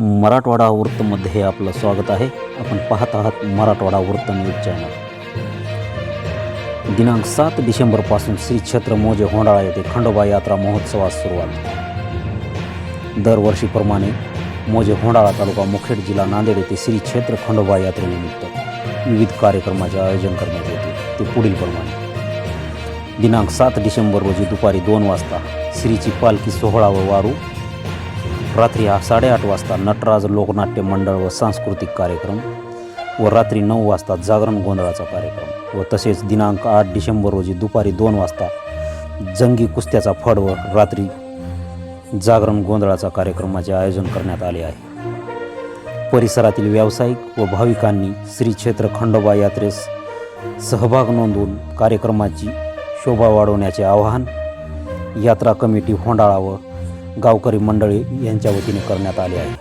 मराठवाडा वृत्तमध्ये आपलं स्वागत आहे. आपण पाहत आहात मराठवाडा वृत्त न्यूज चॅनल. दिनांक सात डिसेंबरपासून श्री क्षेत्र मोजे होंडाळा येथे खंडोबा यात्रा महोत्सवास सुरुवात. दरवर्षीप्रमाणे मोजे होंडाळा तालुका मुखेड जिल्हा नांदेड येथे श्री क्षेत्र खंडोबा यात्रेनिमित्त विविध कार्यक्रमाचे आयोजन करण्यात येते. ते पुढीलप्रमाणे दिनांक सात डिसेंबर रोजी दुपारी दोन वाजता श्रीची पालखी सोहळा व वारू रात्री हा साडेआठ वाजता नटराज लोकनाट्य मंडळ व सांस्कृतिक कार्यक्रम व रात्री नऊ वाजता जागरण गोंधळाचा कार्यक्रम व तसेच दिनांक आठ डिसेंबर रोजी दुपारी दोन वाजता जंगी कुस्त्याचा फड व रात्री जागरण गोंधळाचा कार्यक्रमाचे आयोजन करण्यात आले आहे. परिसरातील व्यावसायिक व भाविकांनी श्री क्षेत्र खंडोबा यात्रेस सहभाग नोंदवून कार्यक्रमाची शोभा वाढवण्याचे आवाहन यात्रा कमिटी होंडाळा व गावकरी मंडळी यांच्या वतीने करण्यात आले आहे.